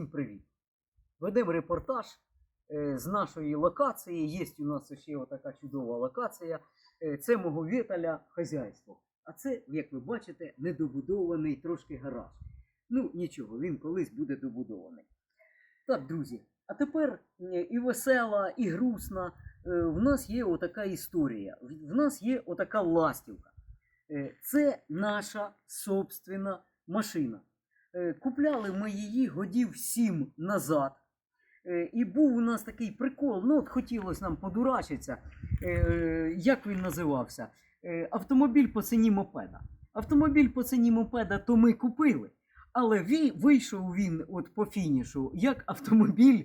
всім привіт! Ведемо репортаж е, з нашої локації. Є у нас ще така чудова локація. Е, Це мого Віталя хазяйство. А це, як ви бачите, недобудований трошки гараж. Ну, нічого, він колись буде добудований. Так, друзі, а тепер е, і весела, і грустна. В нас є отака історія. В нас є отака ластівка. Це наша собственна машина. Е, Купляли ми її годів сім назад. Е, І був у нас такий прикол. Ну, от хотілося нам подурачитися. Е, Як він називався? Автомобіль по ціні мопеда. Автомобіль по ціні мопеда то ми купили. Але вийшов він от по фінішу як автомобіль,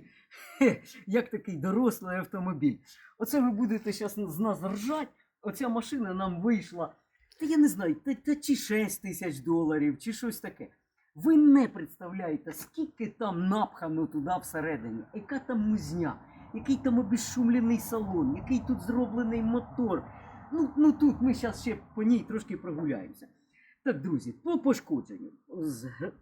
як такий дорослий автомобіль. Оце ви будете зараз з нас ржать. Оця машина нам вийшла, та я не знаю, та, та чи 6 тисяч доларів, чи щось таке. Ви не представляєте, скільки там напхано туди всередині, яка там музня, який там обезшумлений салон, який тут зроблений мотор. Ну, ну тут ми зараз ще по ній трошки прогуляємося. Так, друзі, по пошкодженню.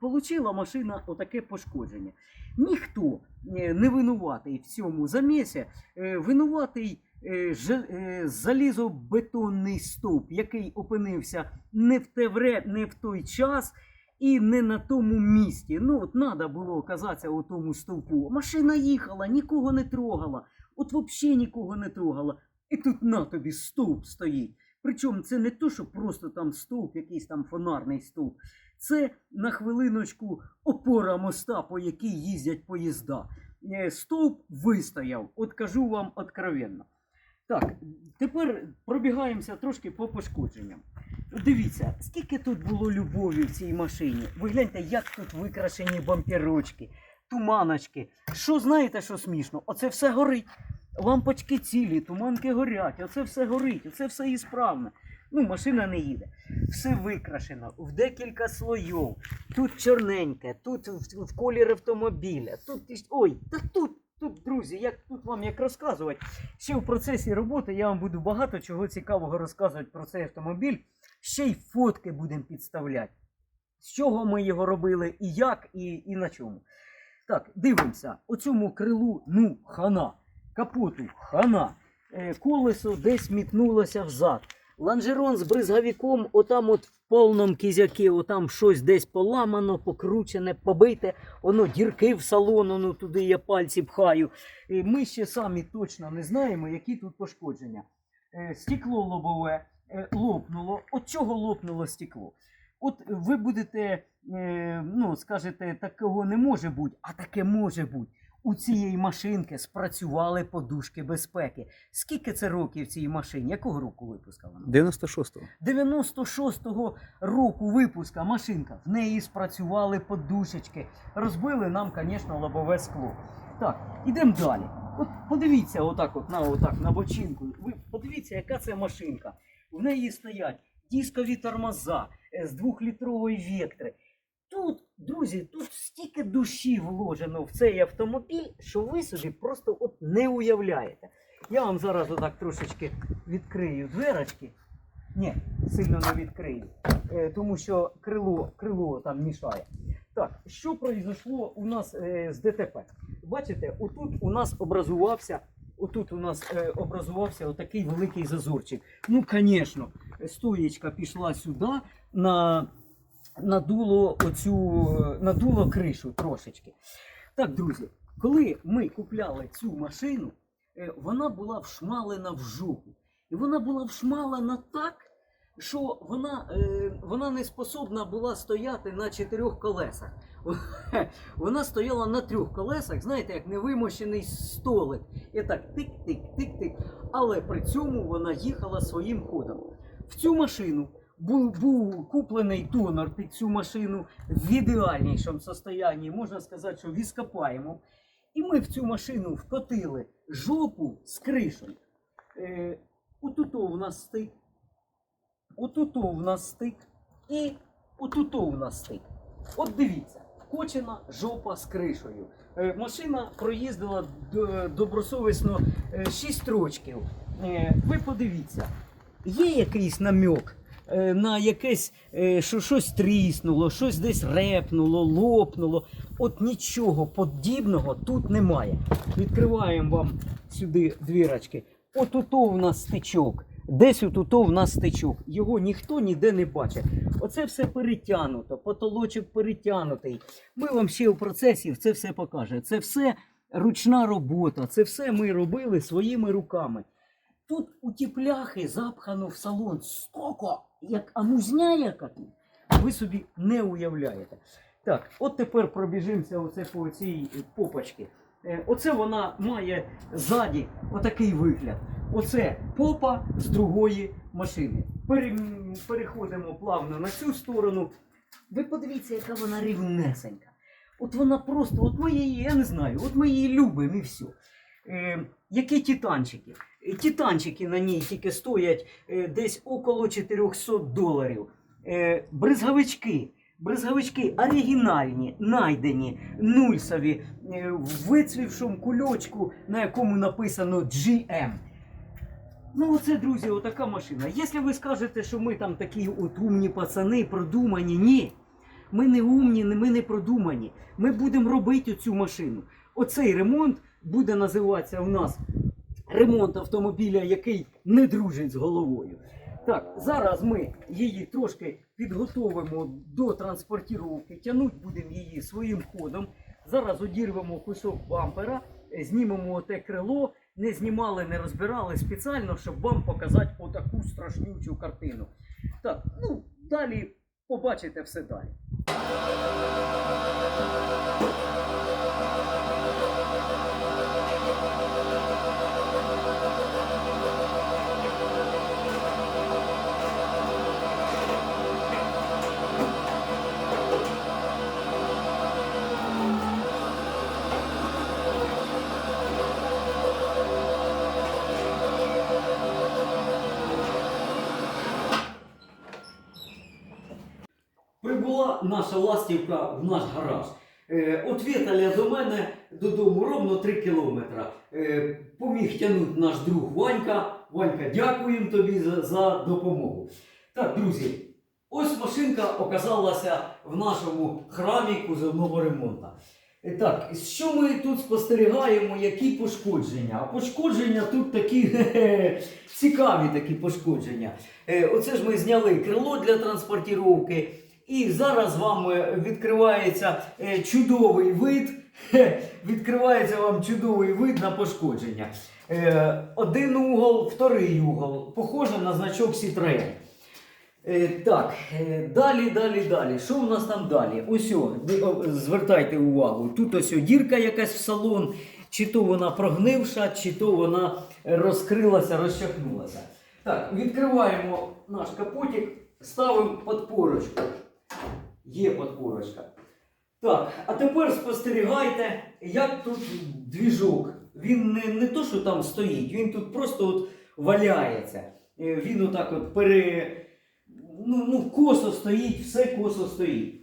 Получила машина отаке пошкодження. Ніхто е, не винуватий в цьому замісі. Е, Винуватий е, залізобетонний стовп, який опинився не в те вре, не в той час і не на тому місці. Ну, от треба було оказатися у тому стовпу. Машина їхала, нікого не трогала. От взагалі нікого не трогала. І тут на тобі стовп стоїть. Причому це не то, що просто там стовп, якийсь там фонарний стовп. Це на хвилиночку опора моста, по якій їздять поїзда. Е, Стовп вистояв, от кажу вам откровенно. Так, тепер пробігаємося трошки по пошкодженням. Дивіться, скільки тут було любові в цій машині. Ви гляньте, як тут викрашені бамперочки, туманочки. Що знаєте, що смішно? Оце все горить. Лампочки цілі, туманки горять, оце все горить, оце все ісправне. Ну, машина не їде. Все викрашено в декілька слоїв. Тут чорненьке, тут в колір автомобіля, тут ой, та тут, тут, друзі, як тут вам як розказувати. Ще в процесі роботи я вам буду багато чого цікавого розказувати про цей автомобіль. Ще й фотки будемо підставляти. З чого ми його робили, і як, і, і на чому. Так, дивимося. Оцьому крилу, ну, хана. Капоту, хана. Е, колесо десь мітнулося взад. Ланжерон з бризгавіком, отам от в повному кізяки, отам щось десь поламано, покручене, побите, воно дірки в салон, ну туди я пальці пхаю. Е, Ми ще самі точно не знаємо, які тут пошкодження. Е, Стекло лобове лопнуло. От чого лопнуло стекло? От ви будете, е, ну, скажете, такого не може бути, а таке може бути. У цієї машинки спрацювали подушки безпеки. Скільки це років цій машині? Якого року випуска вона? 96-го. 96-го року випуска машинка. В неї спрацювали подушечки. Розбили нам, звісно, лобове скло. Так, ідемо далі. От подивіться отак, от на отак, на бочинку. Ви подивіться, яка це машинка. В неї стоять дискові тормоза е, з двохлітрової вектри. Тут, друзі, тут стільки душі вложено в цей автомобіль, що ви собі просто от не уявляєте. Я вам зараз отак трошечки відкрию дверочки. Ні, сильно не відкрию, е, тому що крило, крило там мішає. Так, що произошло у нас е, з ДТП? Бачите, отут у нас образувався, отут у нас е, образувався отакий великий зазорчик. Ну, звісно, стоєчка пішла сюди на надуло оцю надуло кришу трошечки. Так, друзі, коли ми купляли цю машину, е, вона була вшмалена в жопу. І вона була вшмалена так, що вона, е, вона не способна була стояти на чотирьох колесах. Вона стояла на трьох колесах, знаєте, як невимощений столик. І так тик-тик-тик-тик. Але при цьому вона їхала своїм ходом. В цю машину був, був куплений тонер під цю машину в ідеальнішому состоянні, можна сказати, що віскопаємо. І ми в цю машину вкотили жопу з кришею. Е, отуто у нас стик, отуто у нас стик і отуто у нас стик. От дивіться, вкочена жопа з кришею. Е, машина проїздила добросовісно 6 рочків. Е, ви подивіться, є якийсь намек е, на якесь, е, що щось тріснуло, щось десь репнуло, лопнуло. От нічого подібного тут немає. Відкриваємо вам сюди двірочки. От у нас стичок. Десь отуто в нас стичок. Його ніхто ніде не бачить. Оце все перетягнуто, потолочок перетягнутий. Ми вам ще в процесі це все покажемо. Це все ручна робота, це все ми робили своїми руками. Тут у ті пляхи запхано в салон скоко, як амузня яка тут. Ви собі не уявляєте. Так, от тепер пробіжимося оце по цій попочці. Е, Оце вона має ззаді отакий вигляд. Оце попа з другої машини. Переходимо плавно на цю сторону. Ви подивіться, яка вона рівнесенька. От вона просто, от ми її, я не знаю, от ми її любимо і все. Е, які титанчики? Е, Титанчики на ній тільки стоять е, десь около 400 доларів. Е, бризгавички. Бризгавички оригінальні, найдені, нульсові, е, в вицвівшому кульочку, на якому написано GM. Ну, оце, друзі, отака машина. Якщо ви скажете, що ми там такі от умні пацани, продумані, ні. Ми не умні, ми не продумані. Ми будемо робити цю машину. Оцей ремонт буде називатися у нас ремонт автомобіля, який не дружить з головою. Так, зараз ми її трошки підготовимо до транспортировки, тягнути будемо її своїм ходом. Зараз одірвемо кусок бампера, знімемо те крило, не знімали, не розбирали спеціально, щоб вам показати отаку страшнючу картину. Так, ну далі побачите все далі. Наша ластівка в наш гараж. Е, От Віталя до мене додому ровно 3 кілометра. Е, Поміг тягнути наш друг Ванька. Ванька, дякуємо тобі за, за допомогу. Так, друзі, ось машинка оказалася в нашому храмі кузовного ремонту. Е, Так, що ми тут спостерігаємо, які пошкодження? А пошкодження тут такі цікаві такі пошкодження. Оце ж ми зняли крило для транспортировки. І зараз вам відкривається е, чудовий вид. Відкривається вам чудовий вид на пошкодження. Е, Один угол, вторий угол. Похоже на значок Citroën. Е, Так, далі, далі, далі. Що в нас там далі? Ось, звертайте увагу. Тут ось дірка якась в салон, чи то вона прогнивша, чи то вона розкрилася, розчахнулася. Так, відкриваємо наш капотик, ставимо подпорочку. Є подпорочка. Так, а тепер спостерігайте, як тут двіжок. Він не, не то, що там стоїть, він тут просто от валяється. Е, Він отак от пере. Ну, ну, косо стоїть, все косо стоїть.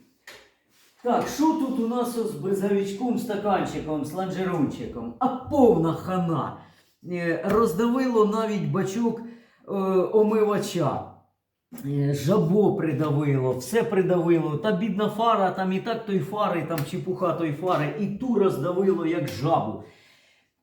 Так, що тут у нас з бризовичком, стаканчиком, з ланжерончиком? А повна хана. Е, Роздавило навіть бачок е, омивача. Е, Жабо придавило, все придавило. Та бідна фара, там і так той фари, там чепуха той фари, і ту роздавило, як жабу.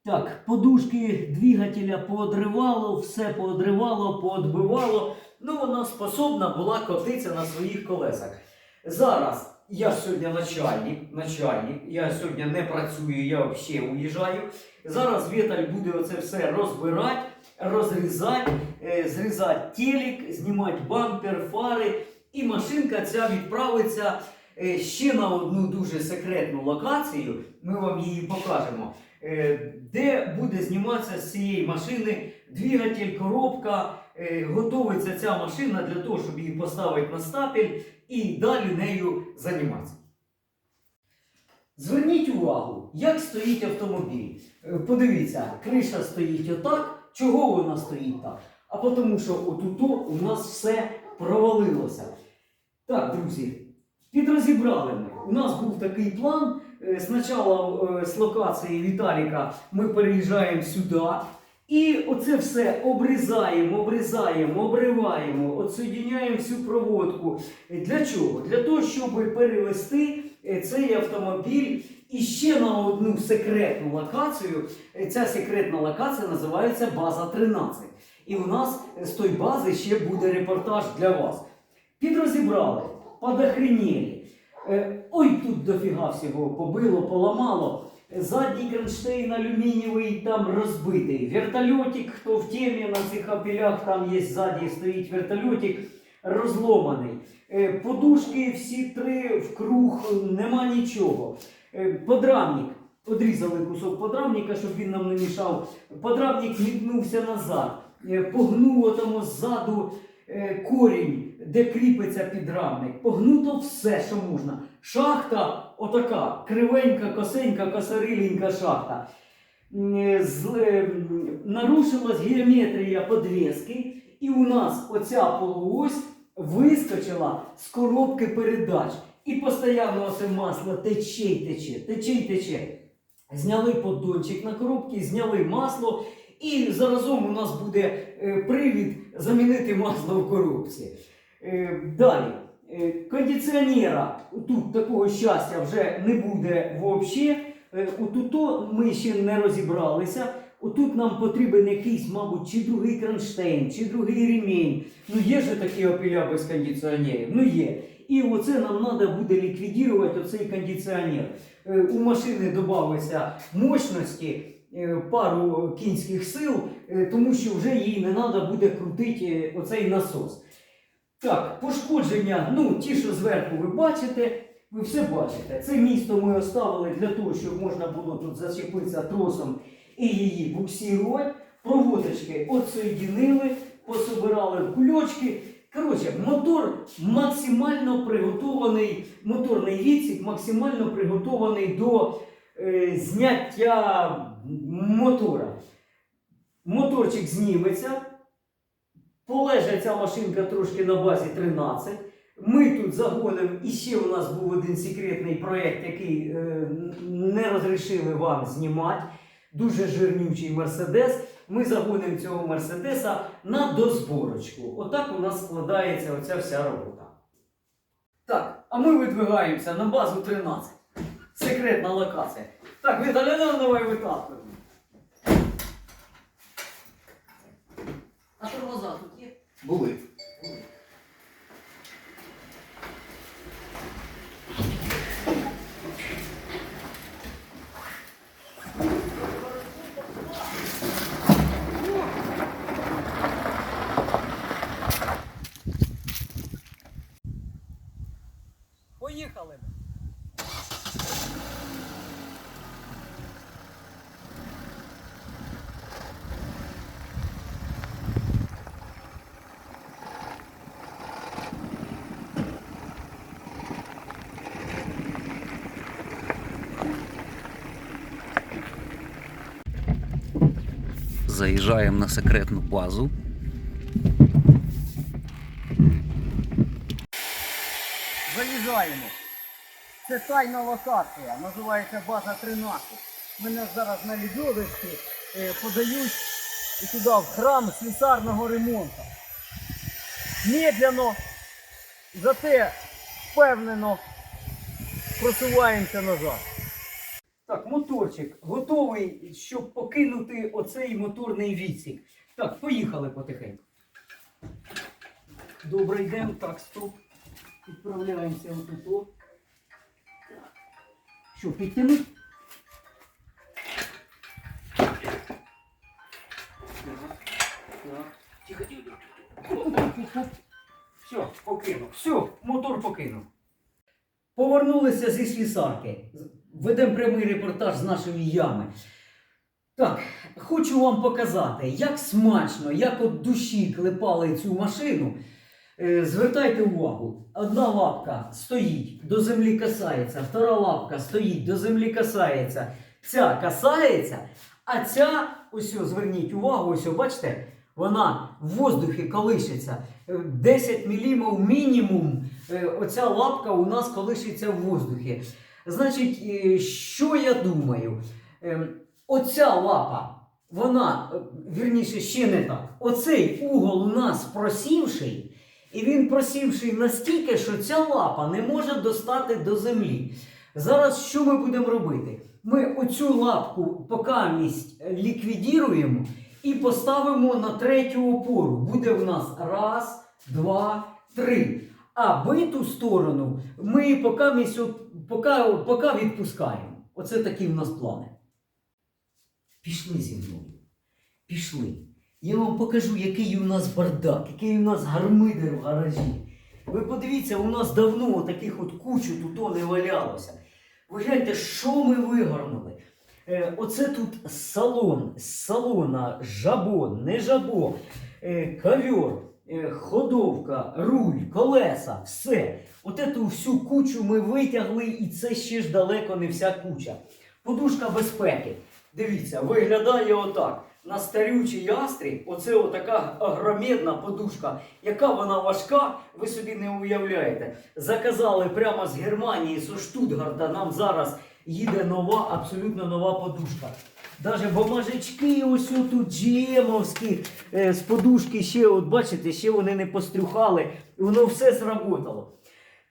Так, подушки двигателя поодривало, все поодривало, поодбивало. Ну, вона способна була котитися на своїх колесах. Зараз я сьогодні начальник, начальник, я сьогодні не працюю, я взагалі уїжджаю. Зараз Віталь буде оце все розбирати, розрізати, е, зрізати телек, знімати бампер, фари. І машинка ця відправиться е, ще на одну дуже секретну локацію. Ми вам її покажемо. е, Де буде зніматися з цієї машини двигатель, коробка. Готовиться ця машина для того, щоб її поставити на стапель і далі нею займатися. Зверніть увагу, як стоїть автомобіль. Е, Подивіться, криша стоїть отак. Чого вона стоїть так? А тому, що отуто у нас все провалилося. Так, друзі, підрозібрали ми. У нас був такий план. Е, Спочатку е, з локації Віталіка ми переїжджаємо сюди. І оце все обрізаємо, обрізаємо, обриваємо, отсоединяємо всю проводку. Для чого? Для того, щоб перевести е, цей автомобіль іще на одну секретну локацію. Е, Ця секретна локація називається База 13. І у нас з тої бази ще буде репортаж для вас. Підрозібрали, подохренєлі. Е, Ой, тут дофіга всього побило, поламало. Задній кронштейн алюмінієвий там розбитий. Вертольотик, хто в темі на цих апелях, там є ззаді стоїть вертольотик розломаний. Е, Подушки всі три в круг, нема нічого. Е, Подрамник. Одрізали кусок подрамника, щоб він нам не мішав. Подрамник мітнувся назад. Е, Погнуло там ззаду корінь, де кріпиться підрамник. Погнуто все, що можна. Шахта отака, кривенька, косенька, косариленька шахта. Е, е, Нарушилась геометрія подвески, і у нас оця полуось вискочила з коробки передач. І постійно оце масло тече й тече, тече й тече. Зняли поддончик на коробці, зняли масло, і заразом у нас буде е, привід замінити масло в коробці. Далі. Е, кондиціонера тут такого щастя вже не буде взагалі. Отут ми ще не розібралися. Отут нам потрібен якийсь, мабуть, чи другий кронштейн, чи другий ремінь. Ну є ж такі опіля без кондиціонерів. Ну є. І оце нам треба буде ліквідувати оцей кондиціонер. Е, У машини додалося мощності, е, пару кінських сил, е, тому що вже їй не треба буде крутити е, оцей насос. Так, пошкодження, ну ті, що зверху ви бачите, ви все бачите. Це місто ми оставили для того, щоб можна було тут зачепитися тросом і її буксирувати. Проводочки отсоєдинили, пособирали в кульочки. Коротше, мотор максимально приготований, моторний відсік максимально приготований до е, зняття мотора. Моторчик зніметься, полежить ця машинка трошки на базі 13. Ми тут загонимо, і ще у нас був один секретний проєкт, який е, не розрішили вам знімати. Дуже жирнючий мерседес. Ми загонимо цього мерседеса на дозборочку. Отак у нас складається оця вся робота. Так, а ми видвигаємося на базу 13. Секретна локація. Так, Віталіна, давай витаскуємо. А тормоза тут є? Були. Поїхали. Заїжджаємо на секретну базу. Заїжджаємо. Це тайна локація, називається база 13. Мене зараз на лідовищі е, подають туди в храм слісарного ремонту. Медленно, зате впевнено просуваємося назад. Так, моторчик готовий, щоб покинути оцей моторний відсік. Так, поїхали потихеньку. Добре, йдемо. Так, стоп. Відправляємося в тут. Що, підтягнуть? Тихо, тихо. Все, покинув. Все, мотор покинув. Повернулися зі слісарки. Ведемо прямий репортаж з нашої ями. Так, хочу вам показати, як смачно, як от душі клепали цю машину. Е, Звертайте увагу, одна лапка стоїть, до землі касається, втора лапка стоїть, до землі касається, ця касається, а ця, ось зверніть увагу, ось бачите, вона в воздухі колишиться. Е, 10 мм мінімум е, оця лапка у нас колишиться в воздухі. Значить, е, що я думаю? Ем, Оця лапа вона, е, вірніше, ще не так. Оцей угол у нас просівший, і він просівший настільки, що ця лапа не може достати до землі. Зараз що ми будемо робити? Ми оцю лапку покамість ліквідіруємо і поставимо на третю опору. Буде в нас раз, два, три. А биту сторону ми покамість от, поки, поки відпускаємо. Оце такі в нас плани. Пішли зі мною. Пішли. Я вам покажу, який у нас бардак, який у нас гармидер в гаражі. Ви подивіться, у нас давно таких от кучу тут не валялося. Ви гляньте, що ми вигорнули. Е, оце тут салон, салона, жабо, не жабо, е, ковер, ходовка, руль, колеса, все. От эту всю кучу ми витягли, і це ще ж далеко не вся куча. Подушка безпеки. Дивіться, виглядає отак. На старючій ястрі, оце отака огромедна подушка, яка вона важка, ви собі не уявляєте. Заказали прямо з Германії, зі Штутгарта. Нам зараз їде нова, абсолютно нова подушка. Даже бумажечки ось тут джемовські е, з подушки ще, от бачите, ще вони не пострюхали, воно все зработало.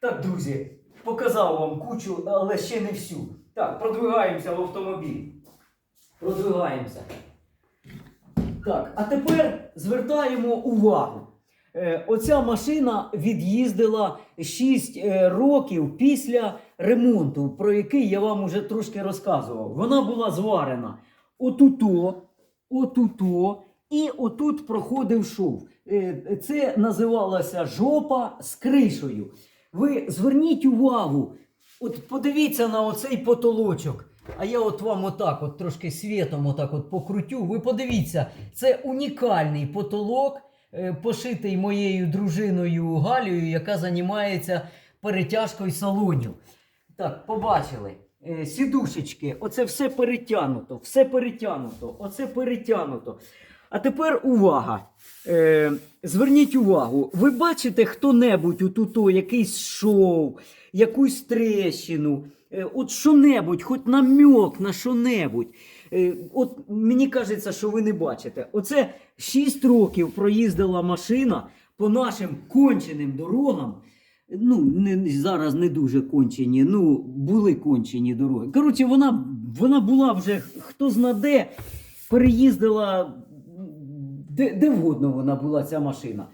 Так, друзі, показав вам кучу, але ще не всю. Так, продвигаємося в автомобіль. Продвигаємося. Так, а тепер звертаємо увагу. Е, оця машина від'їздила 6 е, років після ремонту, про який я вам уже трошки розказував. Вона була зварена отуто, отуто, і отут проходив шов. Е, Це називалося жопа з кришею. Ви зверніть увагу, от подивіться на оцей потолочок. А я от вам отак, от трошки світом отак от покрутю. Ви подивіться, це унікальний потолок, е, пошитий моєю дружиною Галією, яка займається перетяжкою салонів. Так, побачили. Е, Сідушечки, оце все перетягнуто, все перетягнуто, оце перетягнуто. А тепер увага. Е, зверніть увагу, ви бачите хто-небудь отуто, якийсь шоу, якусь трещину, е, от що-небудь, хоч намек на що-небудь. Е, от мені кажеться, що ви не бачите. Оце 6 років проїздила машина по нашим конченим дорогам. Ну, не, зараз не дуже кончені, ну, були кончені дороги. Коротше, вона, вона була вже хто зна де, переїздила де, де вгодно вона була ця машина.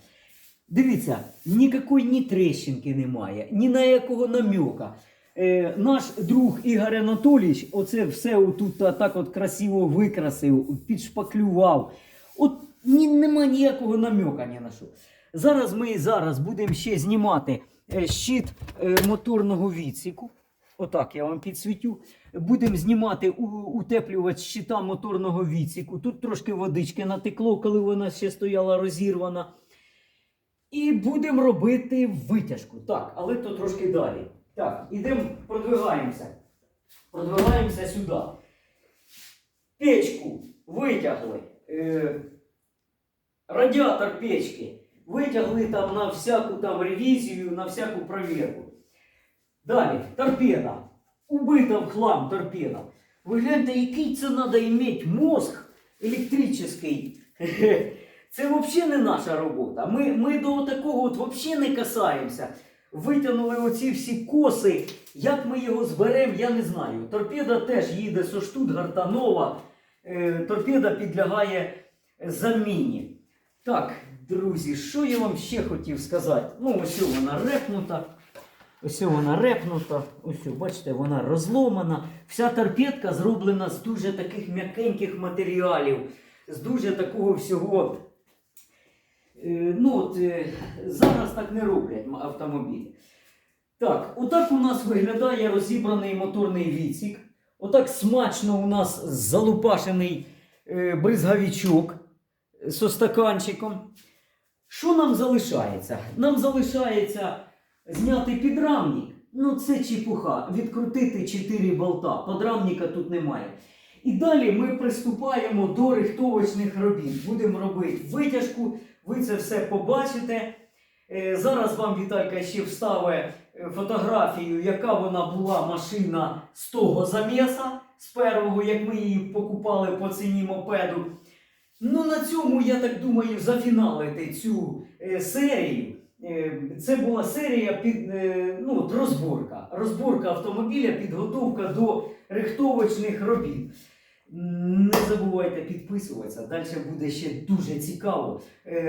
Дивіться, ніякої ні трещинки немає, ні на якого намека. Е, наш друг Ігор Анатолійович оце все отут так от красиво викрасив, підшпаклював. От ні, нема ніякого намека ні на що. Зараз ми зараз будемо ще знімати щит е, моторного відсіку. Отак я вам підсвітю. Будемо знімати утеплювач щита моторного відсіку. Тут трошки водички натекло, коли вона ще стояла розірвана. І будемо робити витяжку. Так, але то трошки далі. Так, ідемо, продвигаємося. Продвигаємося сюди. Печку витягли. Е, радіатор печки. Витягли там на всяку там ревізію, на всяку провірку. Далі, торпеда. Убита в хлам торпеда. Ви гляньте, який це треба мати мозг електричний. Це взагалі не наша робота. Ми, ми до такого от взагалі не касаємося. Витягнули оці всі коси. Як ми його зберемо, я не знаю. Торпеда теж їде зі Штутгарта нова. Е, торпеда підлягає заміні. Так, друзі, що я вам ще хотів сказати? Ну, ось вона репнута. Ось вона репнута, ось, бачите, вона розломана. Вся торпедка зроблена з дуже таких м'якеньких матеріалів, з дуже такого всього. Е, ну, от, е, зараз так не роблять автомобілі. Так, отак у нас виглядає розібраний моторний відсік. Отак смачно у нас залупашений е, бризгавічок зі стаканчиком. Що нам залишається? Нам залишається зняти підрамник. Ну, це чепуха. Відкрутити 4 болта. Подрамника тут немає. І далі ми приступаємо до рихтовочних робіт. Будемо робити витяжку. Ви це все побачите. Е, Зараз вам Віталька ще вставить е, фотографію, яка вона була машина з того заміса. з первого, як ми її покупали по ціні мопеду. Ну, на цьому, я так думаю, зафіналити цю е, серію. Е, Це була серія під е, ну, от розборка. Розборка автомобіля, підготовка до рихтовочних робіт. Не забувайте підписуватися, далі буде ще дуже цікаво.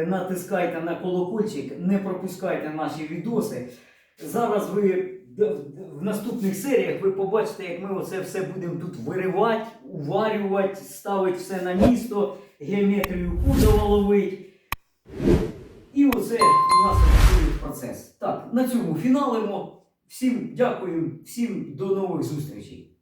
Натискайте на колокольчик, не пропускайте наші відоси. Зараз ви в наступних серіях ви побачите, як ми оце все будемо тут виривати, уварювати, ставити все на місто, геометрію кузова ловить. І оце у нас такий процес. Так, на цьому фіналимо. Всім дякую, всім до нових зустрічей.